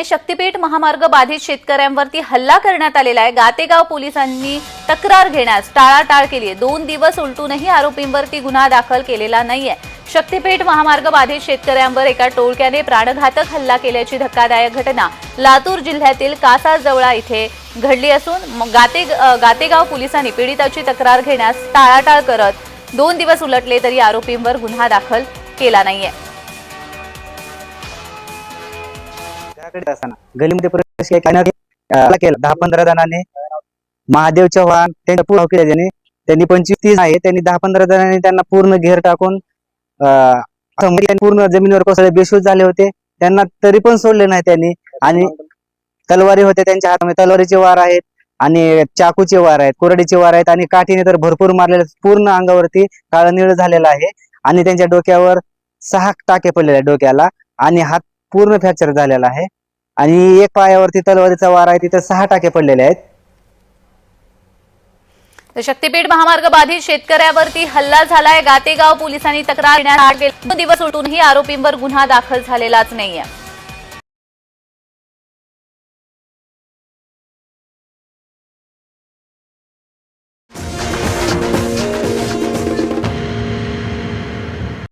नाहीये शक्तीपीठ महामार्ग बाधित शेतकऱ्यांवरती हल्ला करण्यात आलेला आहे. गातेगाव पोलिसांनी तक्रार घेण्यास टाळाटाळ केली आहे. दोन दिवस उलटूनही आरोपींवरती गुन्हा दाखल केलेला नाहीये. शक्तीपीठ महामार्ग बाधित शेतकऱ्यांवर एका टोळक्याने प्राणघातक हल्ला केल्याची धक्कादायक घटना लातूर जिल्ह्यातील कासाजवळा इथे घडली असून गाते गातेगाव पोलिसांनी पीडिताची तक्रार घेण्यास टाळाटाळ करत दोन दिवस उलटले तरी आरोपींवर गुन्हा दाखल केला नाहीये. त्याकडे असताना गलीमध्ये प्रवेश केला केला. दहा पंधरा जणांनी महादेव चव्हाण त्यांच्या पूर्ण केला. त्यांनी त्यांनी पंचवीस तीस आहे त्यांनी दहा पंधरा जणांनी त्यांना पूर्ण घेर टाकून पूर्ण जमिनीवर कोसळले. बेशूज झाले होते. त्यांना तरी पण सोडले नाही त्यांनी. आणि तलवारी होत्या त्यांच्या हातामध्ये. तलवारीचे वार आहेत आणि चाकूचे वार आहेत कोरडीचे वार आहेत आणि काठीने तर भरपूर मारलेले पूर्ण अंगावरती काळ निळ झालेला आहे. आणि त्यांच्या डोक्यावर सहा टाके पडलेले आहेत डोक्याला. आणि हात पूर्ण फ्रॅक्चर झालेला आहे. आणि एक पायावरती तलवारीचा वार आहे तिथे सहा टाके पडलेले आहेत. तर शक्तीपीठ महामार्ग बाधित शेतकऱ्यावरती हल्ला झालाय. गातेगाव पोलिसांनी तक्रार दिवस उलटूनही आरोपींवर गुन्हा दाखल झालेलाच नाहीये.